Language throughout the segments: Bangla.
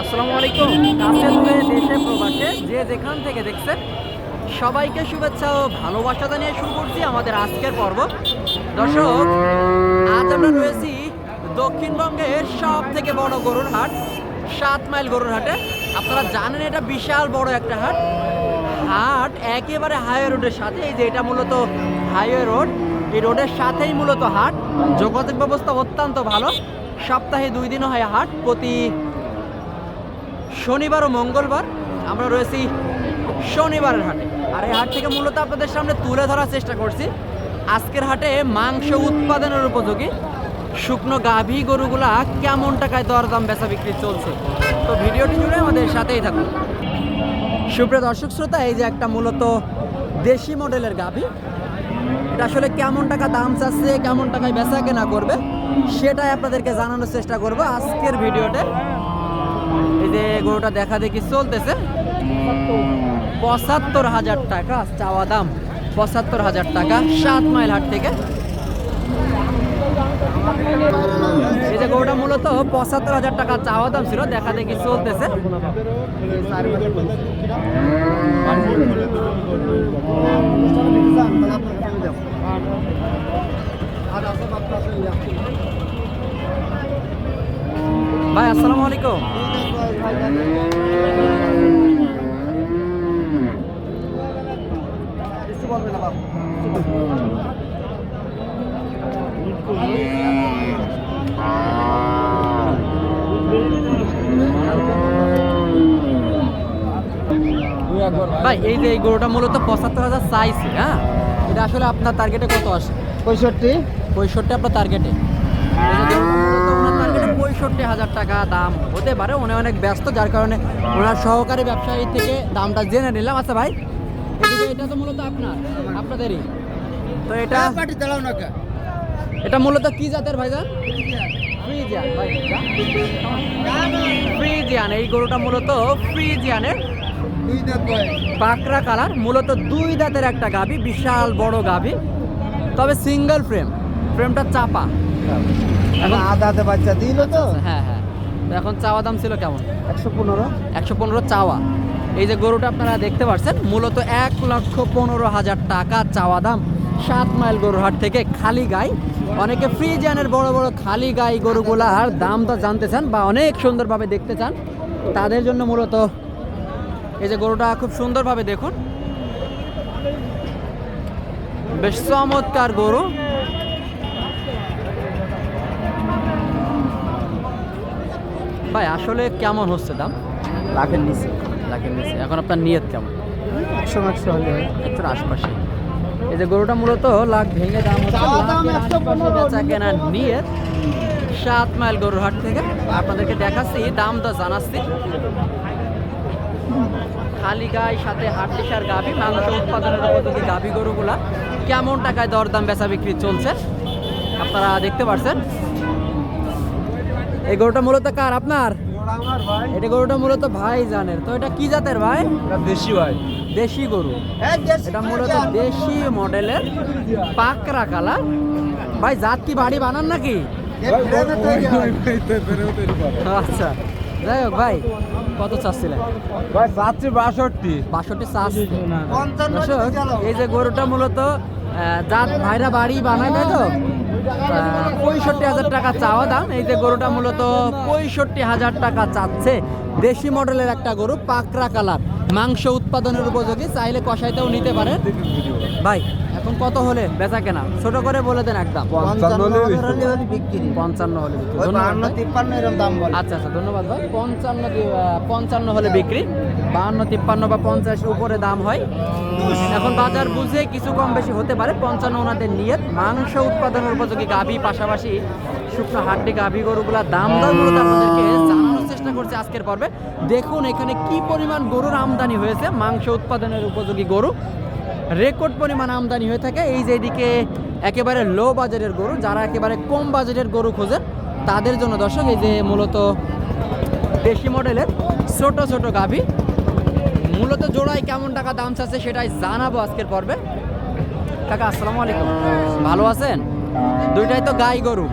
আসসালামু আলাইকুম। দেশে প্রবাসে, যে যেখান থেকে দেখছেন, সবাইকে শুভেচ্ছা ও ভালোবাসা জানিয়ে শুরু করছি আমাদের আজকের পর্ব। দর্শক, আজ আমরা রয়েছি দক্ষিণবঙ্গের সব থেকে বড় গরুর হাট, সাত মাইল গরুর হাটে। আপনারা জানেন এটা বিশাল বড় একটা হাট। হাট একেবারে হাইওয়ে রোডের সাথে, এই যে এটা মূলত হাইওয়ে রোড, এই রোডের সাথেই মূলত হাট। যোগাযোগ ব্যবস্থা অত্যন্ত ভালো। সপ্তাহে দুই দিনও হয় হাট, প্রতি শনিবার ও মঙ্গলবার আমরা রয়েছি শনিবারের হাটে। আর এই হাট থেকে মূলত আপনাদের সামনে তুলে ধরার চেষ্টা করছি। আজকের হাটে মাংস উৎপাদনের উপযোগী। শুকনো গাভী গরুগুলা কেমন টাকায় দরদাম বেচা বিক্রি চলছে? তো ভিডিওটি জুড়ে আমাদের সাথেই থাকুন। সুপ্রিয় দর্শক শ্রোতা, এই যে একটা মূলত দেশি মডেলের গাভী। এটা আসলে কেমন টাকা দাম চাচ্ছে, কেমন টাকায় বেচা কেনা করবে, সেটাই আপনাদেরকে জানানোর চেষ্টা করব আজকের ভিডিওতে। এই যে গরুটা দেখা দেখি চলতেছে। পঁচাত্তর হাজার টাকা, চাওয়া দাম পঁচাত্তর হাজার টাকা, সাত মাইল হাট থেকে। এই যে গরুটা মূলত পঁচাত্তর হাজার টাকা চাওয়া দাম ছিল, দেখা দেখি চলতেছে। ভাই আসসালামু আলাইকুম। ভাই এই যে এই গরুটা মূলত পঁচাত্তর হাজার চাইছে হ্যাঁ? এটা আসলে আপনার টার্গেটে কত আসে? পঁয়ষট্টি। পঁয়ষট্টি আপনার টার্গেটে পঁয়ষট্টি হাজার টাকা দাম। হতে পারে উনি অনেক ব্যস্ত যার কারণে ওনার সহকারী ব্যবসায়ী থেকে দামটা জেনে নিলাম। আচ্ছা ভাই এটা তো মূলত আপনার আপনাদেরই। তো এটা কে? এটা মূলত কি জাতের ভাইজান ফ্রিজিয়ান। ভাই ফ্রিজিয়ান এই গরুটা মূলত ফ্রিজিয়ানের পাকড়া কালার মূলত দুই দাঁতের একটা গাভি বিশাল বড় গাভি। তবে সিঙ্গেল ফ্রেম ফ্রেমটা চাপা। এখন আধাতে বাচ্চা দিল তো? হ্যাঁ হ্যাঁ। এখন চাওয়া দাম ছিল কেমন? একশো পনেরো। একশো পনেরো চাওয়া। এই যে গরুটা আপনারা দেখতে পাচ্ছেন মূলত এক লক্ষ পনেরো হাজার টাকা চাওয়া দাম সাত মাইল গরুর হাট থেকে খালি গাই অনেকে ফ্রিজিয়ানের বড় বড় খালি গাই গরুগুলার দামটা জানতে চান বা অনেক সুন্দরভাবে দেখতে চান। তাদের জন্য মূলত এই যে গরুটা খুব সুন্দরভাবে দেখুন। বেশ চমৎকার গরু। ভাই আসলে কেমন হচ্ছে দাম? লাখের নিচে। লাখের নিচে। এখন আপনার নিয়ত কেমন? একশো একশো হলে একটু আশপাশে। এই যে গরুটা মূলত লাখ ভেঙে দাম হচ্ছে চাওয়া দাম লাখের 115 আশপাশে বেচা কেনার নিয়ত। সাত মাইল গরুর হাট থেকে আপনাদেরকে দেখাচ্ছি দাম তো জানাচ্ছি। খালি গায়ে সাথে হাট গাভী মাংস উৎপাদনের উপযোগী গাভী গরুগুলা। কেমন টাকায় দরদাম বেচা বিক্রি চলছে? আপনারা দেখতে পাচ্ছেন এই গরুটা মূলত কার আপনার? এটা গরুটা মূলত ভাই জানের। তো এটা কি জাতের ভাই? দেশি ভাই। দেশি গরু। এটা মূলত দেশি মডেলের পাকরা কালার। ভাই জাত কি বাড়ি বানান নাকি? আচ্ছা। যাই হোক ভাই কত চাচ্ছিলেন? ভাই চাচ্ছি বাষট্টি। বাষট্টি চাষ এই যে গরুটা মূলত জাত ভাইরা বাড়ি বানায় তাই তো? পঁয়ষট্টি হাজার টাকা চাওয়া দাম। এই যে গরুটা মূলত পঁয়ষট্টি হাজার টাকা চাচ্ছে। দেশি মডেলের একটা গরু পাকরা কালার। মাংস উৎপাদনের উপযোগী, চাইলে কষাইতেও নিতে পারে ভাই এখন কত হলে বেচা কেনা? ছোট করে বলে দেন একদম। পঞ্চান্ন হলে। তিপ্পান্ন এরকম দাম বলে। আচ্ছা আচ্ছা ধন্যবাদ ভাই। পঞ্চান্ন পঞ্চান্ন হলে বিক্রি। বাহান্ন তিপ্পান্ন বা পঞ্চাশ উপরে দাম হয়। এখন বাজার বুঝে কিছু কম বেশি হতে পারে। পঞ্চান্ন ওনাদের নিয়ত। মাংস উৎপাদনের উপযোগী গাভী পাশাপাশি শুকনো হাড্ডি গাভী গরুগুলার দাম মূলত আপনাদেরকে জানানোর চেষ্টা করছে আজকের পর্বে। দেখুন এখানে কি পরিমাণ গরুর আমদানি হয়েছে। মাংস উৎপাদনের উপযোগী গরু। রেকর্ড পরিমাণ আমদানি হয়ে থাকে। এই যে এদিকে একেবারে লো বাজারের গরু যারা একেবারে কম বাজারের গরু খোঁজেন তাদের জন্য দর্শক এই যে মূলত দেশি মডেলের ছোট ছোট গাভী। মূলত জোড়ায় কেমন টাকা দাম চাচ্ছে সেটাই জানাব আজকের পর্বে। কাকা আসসালামু আলাইকুম। ভালো আছেন? দুইটাই তো গাই গরু।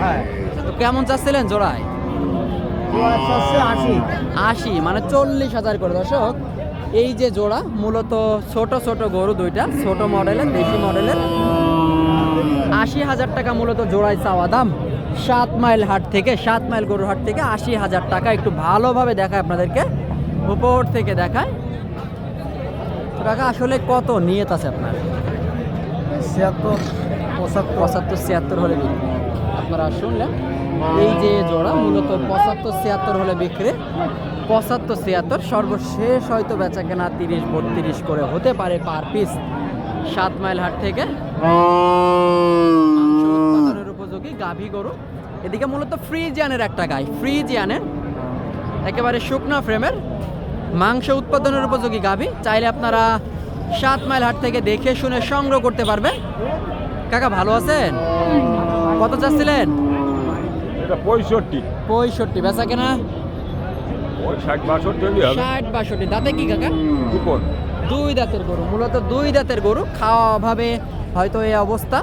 হ্যাঁ। তো কেমন চাচ্ছিলেন জোড়ায়? আশি। আশি মানে চল্লিশ হাজার করে দর্শক। এই যে জোড়া মূলত ছোট ছোট গরু দুইটা ছোট মডেলের দেশি মডেলের। আশি হাজার টাকা মূলত জোড়ায় চাওয়া দাম। সাত মাইল হাট থেকে সাত মাইল গরুর হাট থেকে আশি হাজার টাকা একটু ভালোভাবে দেখায় আপনাদেরকে। উপর থেকে দেখায়। টাকা আসলে কত নিয়ত আছে আপনার? ছিয়াত্তর পঁচাত্তর। পঁচাত্তর ছিয়াত্তর হলে আপনারা শুনলেন। এই যে জোড়া, মূলত পঁচাত্তর, ছিয়াত্তর হলে বিক্রি। পঁচাত্তর, ছিয়াত্তর, সর্বশেষ হয়তো বেচা কেনা তিরিশ, বত্রিশ করে হতে পারে পার পিস সাত মাইল হাট থেকে। উপযোগী গাভী গরু। এদিকে মূলত ফ্রিজিয়ানের একটা গাই, ফ্রিজিয়ানের। একেবারে শুকনো ফ্রেমের মাংস উৎপাদনের উপযোগী গাভী। চাইলে আপনারা সাত মাইল হাট থেকে দেখে শুনে সংগ্রহ করতে পারবেন। কাকা, ভালো আছেন? কত চাচ্ছিলেন? এটা পঁয়ষট্টি। পঁয়ষট্টি বেচা কেনা? ওই ষাট বাষট্টি ষাট বাষট্টি। দাঁতে কি কাকা? কুপন দুই দাঁতের গরু মূলত দুই দাঁতের গরু। খাওয়া অভাবে হয়তো এই অবস্থা।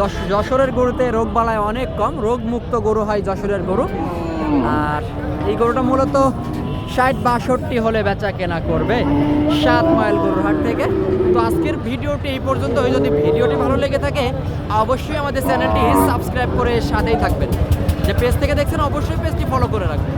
দশ যশোরের গরুতে রোগ বালায় অনেক কম রোগমুক্ত গরু হয় যশোরের গরু। আর এই গরুটা মূলত ষাট বাষট্টি হলে বেচা কেনা করবে সাত মাইল গরুর হাট থেকে। তো আজকের ভিডিওটি এই পর্যন্ত যদি ভিডিওটি ভালো লেগে থাকে অবশ্যই আমাদের চ্যানেলটি সাবস্ক্রাইব করে সাথেই থাকবেন। যে পেজ থেকে দেখছেন অবশ্যই পেজটি ফলো করে রাখবেন।